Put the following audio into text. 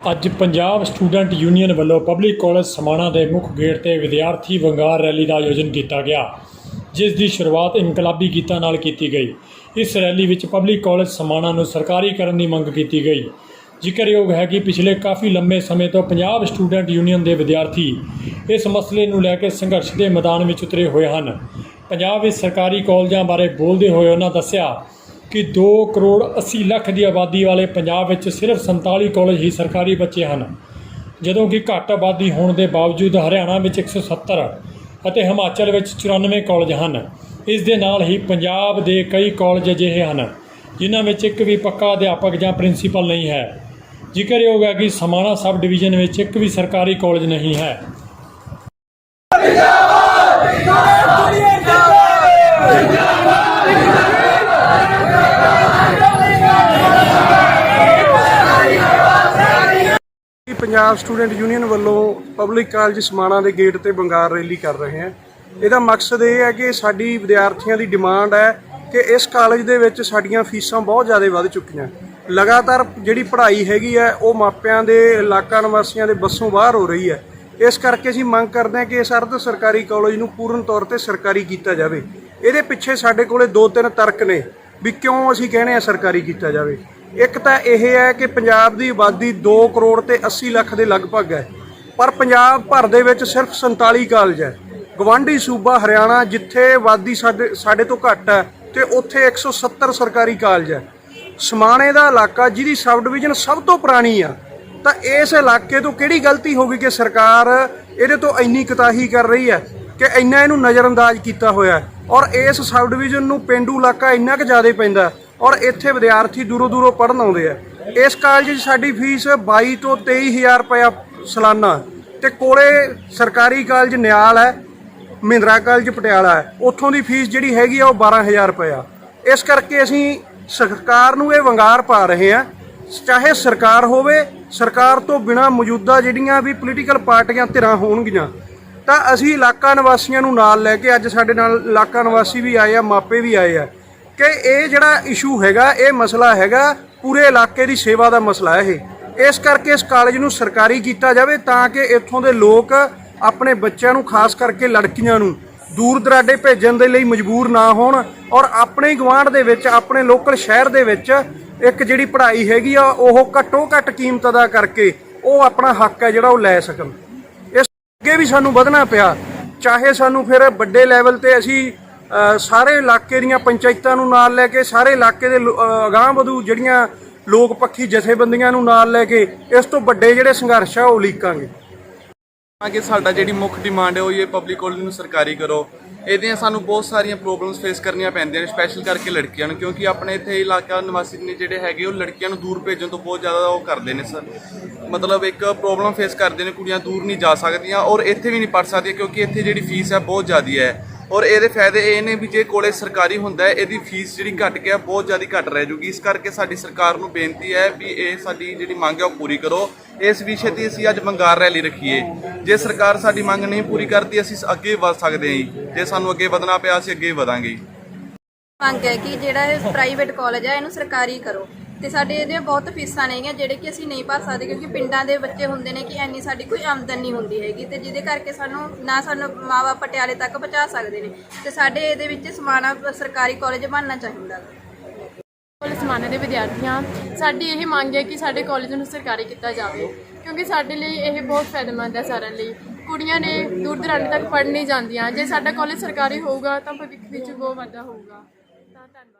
ਅੱਜ Punjab student union ਵੱਲੋਂ public college Samana ਦੇ ਮੁੱਖ ਗੇਟ ਤੇ ਵਿਦਿਆਰਥੀ ਵੰਗਾਰ ਰੈਲੀ ਦਾ ਆਯੋਜਨ ਕੀਤਾ ਗਿਆ, ਜਿਸ ਦੀ ਸ਼ੁਰੂਆਤ ਇਨਕਲਾਬੀ ਗੀਤਾਂ ਨਾਲ ਕੀਤੀ ਗਈ। ਇਸ ਰੈਲੀ ਵਿੱਚ ਪਬਲਿਕ ਕਾਲਜ ਸਮਾਣਾ ਨੂੰ ਸਰਕਾਰੀ ਕਰਨ ਦੀ ਮੰਗ ਕੀਤੀ ਗਈ। ਜ਼ਿਕਰਯੋਗ ਹੈ ਕਿ ਪਿਛਲੇ ਕਾਫੀ ਲੰਮੇ ਸਮੇਂ ਤੋਂ ਪੰਜਾਬ ਸਟੂਡੈਂਟ ਯੂਨੀਅਨ ਦੇ ਵਿਦਿਆਰਥੀ ਇਸ ਮਸਲੇ ਨੂੰ ਲੈ ਕੇ ਸੰਘਰਸ਼ ਦੇ ਮੈਦਾਨ ਵਿੱਚ ਉਤਰੇ ਹੋਏ ਹਨ। ਪੰਜਾਬ ਵਿੱਚ ਸਰਕਾਰੀ ਕਾਲਜਾਂ ਬਾਰੇ ਬੋਲਦੇ ਹੋਏ ਉਹਨਾਂ ਦੱਸਿਆ ਕਿ 2 ਕਰੋੜ 80 ਲੱਖ ਦੀ ਆਬਾਦੀ ਵਾਲੇ ਪੰਜਾਬ ਵਿੱਚ ਸਿਰਫ 47 ਕਾਲਜ ਹੀ ਸਰਕਾਰੀ ਬੱਚੇ ਹਨ। ਜਦੋਂ ਕਿ ਘੱਟ ਆਬਾਦੀ ਹੋਣ ਦੇ ਬਾਵਜੂਦ ਹਰਿਆਣਾ ਵਿੱਚ 170 ਅਤੇ ਹਿਮਾਚਲ ਵਿੱਚ 94 ਕਾਲਜ ਹਨ। ਇਸ ਦੇ ਨਾਲ ਹੀ ਪੰਜਾਬ ਦੇ ਕਈ ਕਾਲਜ ਅਜਿਹੇ ਹਨ, ਜਿਨ੍ਹਾਂ ਵਿੱਚ ਇੱਕ ਵੀ ਪੱਕਾ ਅਧਿਆਪਕ ਜਾਂ ਪ੍ਰਿੰਸੀਪਲ ਨਹੀਂ ਹੈ। ਜ਼ਿਕਰਯੋਗ ਹੈ ਕਿ ਸਮਾਣਾ ਸਬ ਡਿਵੀਜ਼ਨ ਵਿੱਚ ਇੱਕ ਵੀ ਸਰਕਾਰੀ ਕਾਲਜ ਨਹੀਂ ਹੈ। ਪੰਜਾਬ ਸਟੂਡੈਂਟ ਯੂਨੀਅਨ ਵੱਲੋਂ ਪਬਲਿਕ ਕਾਲਜ ਸਮਾਣਾ ਦੇ ਗੇਟ ਤੇ ਬੰਗਾਰ ਰੈਲੀ ਕਰ ਰਹੇ ਹਾਂ। ਇਹਦਾ ਮਕਸਦ ਇਹ ਹੈ ਕਿ ਸਾਡੀ ਵਿਦਿਆਰਥੀਆਂ ਦੀ ਡਿਮਾਂਡ ਹੈ ਕਿ ਇਸ ਕਾਲਜ ਦੇ ਵਿੱਚ ਸਾਡੀਆਂ ਫੀਸਾਂ ਬਹੁਤ ਜ਼ਿਆਦਾ ਵੱਧ ਚੁੱਕੀਆਂ। ਲਗਾਤਾਰ ਜਿਹੜੀ ਪੜ੍ਹਾਈ ਹੈਗੀ ਹੈ, ਉਹ ਮਾਪਿਆਂ ਦੇ, ਇਲਾਕਾ ਨਿਵਾਸੀਆਂ ਦੇ ਬੱਸੋਂ ਬਾਹਰ ਹੋ ਰਹੀ ਹੈ। ਇਸ ਕਰਕੇ ਅਸੀਂ ਮੰਗ ਕਰਦੇ ਹਾਂ ਕਿ ਇਸ ਅਰਧ ਸਰਕਾਰੀ ਕਾਲਜ ਨੂੰ ਪੂਰਨ ਤੌਰ ਤੇ ਸਰਕਾਰੀ ਕੀਤਾ ਜਾਵੇ। ਇਹਦੇ ਪਿੱਛੇ ਸਾਡੇ ਕੋਲੇ ਦੋ ਤਿੰਨ ਤਰਕ ਨੇ ਵੀ ਕਿਉਂ ਅਸੀਂ ਕਹਿੰਦੇ ਆ ਸਰਕਾਰੀ ਕੀਤਾ ਜਾਵੇ। ਇੱਕ ਤਾਂ ਇਹ ਹੈ ਕਿ ਪੰਜਾਬ ਦੀ ਆਬਾਦੀ 2 ਕਰੋੜ ਤੇ 80 ਲੱਖ ਦੇ ਲਗਭਗ ਹੈ, ਪਰ ਪੰਜਾਬ ਭਰ ਦੇ ਵਿੱਚ ਸਿਰਫ 47 ਕਾਲਜ ਹੈ। ਗਵਾਂਢੀ ਸੂਬਾ ਹਰਿਆਣਾ, ਜਿੱਥੇ ਆਬਾਦੀ ਸਾਡੇ ਸਾਡੇ ਤੋਂ ਘੱਟ ਹੈ ਤੇ ਉੱਥੇ 170 ਸਰਕਾਰੀ ਕਾਲਜ ਹੈ। ਸਮਾਣੇ ਦਾ ਇਲਾਕਾ ਜਿਹਦੀ ਸਬ ਡਿਵੀਜ਼ਨ ਸਭ ਤੋਂ ਪੁਰਾਣੀ ਆ, ਤਾਂ ਇਸ ਇਲਾਕੇ ਤੋਂ ਕਿਹੜੀ ਗਲਤੀ ਹੋ ਗਈ ਕਿ ਸਰਕਾਰ ਇਹਦੇ ਤੋਂ ਇੰਨੀ ਕਤਾਹੀ ਕਰ ਰਹੀ ਹੈ ਕਿ ਇੰਨਾ ਇਹਨੂੰ ਨਜ਼ਰਅੰਦਾਜ਼ ਕੀਤਾ ਹੋਇਆ ਔਰ ਇਸ ਸਬ ਡਿਵੀਜ਼ਨ ਨੂੰ ਪਿੰਡੂ ਇਲਾਕਾ ਇੰਨਾ ਕੁ ਜ਼ਿਆਦਾ ਪੈਂਦਾ ਔਰ ਇੱਥੇ ਵਿਦਿਆਰਥੀ ਦੂਰੋਂ ਦੂਰੋਂ ਪੜ੍ਹਨ ਆਉਂਦੇ ਆ। ਇਸ ਕਾਲਜ 'ਚ ਸਾਡੀ ਫੀਸ 22 ਤੋਂ 23000 ਰੁਪਇਆ ਸਾਲਾਨਾ। ਤੇ ਕੋਲੇ ਸਰਕਾਰੀ ਕਾਲਜ ਨਿਆਲ ਹੈ, ਮਹਿੰਦਰਾ ਕਾਲਜ ਪਟਿਆਲਾ ਹੈ। ਉੱਥੋਂ ਦੀ ਫੀਸ ਜਿਹੜੀ ਹੈਗੀ ਆ ਉਹ 12000 ਰੁਪਇਆ। ਇਸ ਕਰਕੇ ਅਸੀਂ ਸਰਕਾਰ ਨੂੰ ਇਹ ਵੰਗਾਰ ਪਾ ਰਹੇ ਹਾਂ। ਚਾਹੇ ਸਰਕਾਰ ਹੋਵੇ, ਸਰਕਾਰ ਤੋਂ ਬਿਨਾ ਮੌਜੂਦਾ ਜਿਹੜੀਆਂ ਵੀ ਪੋਲੀਟੀਕਲ ਪਾਰਟੀਆਂ ਧਿਰਾਂ ਹੋਣਗੀਆਂ, ਤਾਂ ਅਸੀਂ ਇਲਾਕਾ ਨਿਵਾਸੀਆਂ ਨੂੰ ਨਾਲ ਲੈ ਕੇ ਅੱਜ ਸਾਡੇ ਨਾਲ ਇਲਾਕਾ ਨਿਵਾਸੀ ਵੀ ਆਏ ਆ, ਮਾਪੇ ਵੀ ਆਏ ਆ। ਕਿ ਇਹ ਜਿਹੜਾ ਇਸ਼ੂ ਹੈਗਾ, ਇਹ ਮਸਲਾ ਹੈਗਾ, ਪੂਰੇ ਇਲਾਕੇ ਦੀ ਸੇਵਾ ਦਾ ਮਸਲਾ ਹੈ ਇਹ। ਇਸ ਕਰਕੇ ਇਸ ਕਾਲਜ ਨੂੰ ਸਰਕਾਰੀ ਕੀਤਾ ਜਾਵੇ ਤਾਂ ਕਿ ਇੱਥੋਂ ਦੇ ਲੋਕ ਆਪਣੇ ਬੱਚਿਆਂ ਨੂੰ ਖਾਸ ਕਰਕੇ ਲੜਕੀਆਂ ਨੂੰ ਦੂਰ ਦਰਾਡੇ ਭੇਜਣ ਦੇ ਲਈ ਮਜਬੂਰ ਨਾ ਹੋਣ ਔਰ ਆਪਣੇ ਗਵਾਂਢ ਦੇ ਵਿੱਚ, ਆਪਣੇ ਲੋਕਲ ਸ਼ਹਿਰ ਦੇ ਵਿੱਚ ਇੱਕ ਜਿਹੜੀ ਪੜ੍ਹਾਈ ਹੈਗੀ ਆ, ਉਹ ਘੱਟੋ ਘੱਟ ਕੀਮਤ ਅਦਾ ਕਰਕੇ ਉਹ ਆਪਣਾ ਹੱਕ ਹੈ ਜਿਹੜਾ ਉਹ ਲੈ ਸਕਣ। ਇਸ ਅੱਗੇ ਵੀ ਸਾਨੂੰ ਵਧਣਾ ਪਿਆ। ਚਾਹੇ ਸਾਨੂੰ ਫਿਰ ਵੱਡੇ ਲੈਵਲ ਤੇ ਅਸੀਂ ਸਾਰੇ ਇਲਾਕੇ ਦੀਆਂ ਪੰਚਾਇਤਾਂ ਨੂੰ ਨਾਲ ਲੈ ਕੇ, ਸਾਰੇ ਇਲਾਕੇ ਦੇ ਲੋ- ਅਗਾਂਹ ਵਧੂ ਜਿਹੜੀਆਂ ਲੋਕ ਪੱਖੀ ਜਥੇਬੰਦੀਆਂ ਨੂੰ ਨਾਲ ਲੈ ਕੇ, ਇਸ ਤੋਂ ਵੱਡੇ ਜਿਹੜੇ ਸੰਘਰਸ਼ ਆ, ਉਹ ਲੀਕਾਂਗੇ ਤਾਂ ਕਿ ਸਾਡਾ ਜਿਹੜੀ ਮੁੱਖ ਡਿਮਾਂਡ ਹੈ, ਉਹ ਇਹ ਪਬਲਿਕ ਕਾਲਜ ਨੂੰ ਸਰਕਾਰੀ ਕਰੋ। ਇਹਦੀਆਂ ਸਾਨੂੰ ਬਹੁਤ ਸਾਰੀਆਂ ਪ੍ਰੋਬਲਮਸ ਫੇਸ ਕਰਨੀਆਂ ਪੈਂਦੀਆਂ ਨੇ ਸਪੈਸ਼ਲ ਕਰਕੇ ਲੜਕੀਆਂ ਨੂੰ, ਕਿਉਂਕਿ ਆਪਣੇ ਇੱਥੇ ਇਲਾਕਾ ਨਿਵਾਸੀ ਨੇ ਜਿਹੜੇ ਹੈਗੇ, ਉਹ ਲੜਕੀਆਂ ਨੂੰ ਦੂਰ ਭੇਜਣ ਤੋਂ ਬਹੁਤ ਜ਼ਿਆਦਾ ਉਹ ਕਰਦੇ ਨੇ ਸਰ। ਮਤਲਬ ਇੱਕ ਪ੍ਰੋਬਲਮ ਫੇਸ ਕਰਦੇ ਨੇ, ਕੁੜੀਆਂ ਦੂਰ ਨਹੀਂ ਜਾ ਸਕਦੀਆਂ ਔਰ ਇੱਥੇ ਵੀ ਨਹੀਂ ਪੜ ਸਕਦੀਆਂ, ਕਿਉਂਕਿ ਇੱਥੇ ਜਿਹੜੀ ਫੀਸ ਹੈ, ਬਹੁਤ ਜ਼ਿਆਦੀ ਹੈ। ਔਰ ਇਹਦੇ ਫਾਇਦੇ ਇਹ ਨੇ ਵੀ ਜੇ ਕੋਲੇ ਸਰਕਾਰੀ ਹੁੰਦਾ ਹੈ, ਇਹਦੀ ਫੀਸ ਜਿਹੜੀ ਘਟ ਕੇ ਬਹੁਤ ਜ਼ਿਆਦਾ ਘਟ ਰਹਿ ਜੂਗੀ। ਇਸ ਕਰਕੇ ਸਾਡੀ ਸਰਕਾਰ ਨੂੰ ਬੇਨਤੀ ਹੈ ਵੀ ਇਹ ਸਾਡੀ ਜਿਹੜੀ ਮੰਗ ਹੈ ਉਹ ਪੂਰੀ ਕਰੋ। ਇਸ ਵਿਸ਼ੇ ਤੇ ਅਸੀਂ ਅੱਜ ਮੰਗਾਰ ਰੈਲੀ ਰੱਖੀਏ। ਜੇ ਸਰਕਾਰ ਸਾਡੀ ਮੰਗ ਨਹੀਂ ਪੂਰੀ ਕਰਦੀ, ਅਸੀਂ ਅੱਗੇ ਵਧ ਸਕਦੇ ਹਾਂ ਜੀ। ਜੇ ਸਾਨੂੰ ਅੱਗੇ ਵਧਣਾ ਪਿਆ, ਅਸੀਂ ਅੱਗੇ ਵਧਾਂਗੇ ਮੰਗ ਹੈ ਕਿ ਜਿਹੜਾ ਇਹ ਪ੍ਰਾਈਵੇਟ ਕਾਲਜ ਹੈ, ਇਹਨੂੰ ਸਰਕਾਰੀ ਕਰੋ। ਤੇ ਸਾਡੇ ਇਹਦੀਆਂ ਬਹੁਤ ਫੀਸਾਂ ਨੇਗੀਆਂ ਜਿਹੜੇ ਕਿ ਅਸੀਂ ਨਹੀਂ ਭਰ ਸਕਦੇ ਕਿਉਂਕਿ ਪਿੰਡਾਂ ਦੇ ਬੱਚੇ ਹੁੰਦੇ ਨੇ ਕਿ ਐਨੀ ਸਾਡੀ ਕੋਈ ਆਮਦਨ ਨਹੀਂ ਹੁੰਦੀ ਹੈਗੀ ਤੇ ਜਿਹਦੇ ਕਰਕੇ ਸਾਨੂੰ ਨਾ ਸਾਨੂੰ ਮਾਵਾ ਪਟਿਆਲੇ ਤੱਕ ਪਹੁੰਚਾ ਸਕਦੇ ਨੇ ਤੇ ਸਾਡੇ ਇਹਦੇ ਵਿੱਚ ਸਮਾਣਾ ਸਰਕਾਰੀ ਕਾਲਜ ਬਣਨਾ ਚਾਹੀਦਾ। ਕਾਲਜ ਸਮਾਨੇ ਦੇ ਵਿਦਿਆਰਥੀਆਂ, ਸਾਡੀ ਇਹ ਮੰਗ ਹੈ ਕਿ ਸਾਡੇ ਕਾਲਜ ਨੂੰ ਸਰਕਾਰੀ ਕੀਤਾ ਜਾਵੇ ਕਿਉਂਕਿ ਸਾਡੇ ਲਈ ਇਹ ਬਹੁਤ ਫਾਇਦੇਮੰਦ ਹੈ ਸਾਰਿਆਂ ਲਈ। ਕੁੜੀਆਂ ਨੇ ਦੂਰ ਦਰਾਡੇ ਤੱਕ ਪੜ੍ਹਨ ਨਹੀਂ ਜਾਂਦੀਆਂ। ਜੇ ਸਾਡਾ ਕਾਲਜ ਸਰਕਾਰੀ ਹੋਊਗਾ ਤਾਂ ਭਵਿੱਖ ਵਿੱਚ ਬਹੁਤ ਵਾਧਾ ਹੋਊਗਾ। ਤਾਂ ਧੰਨਵਾਦ।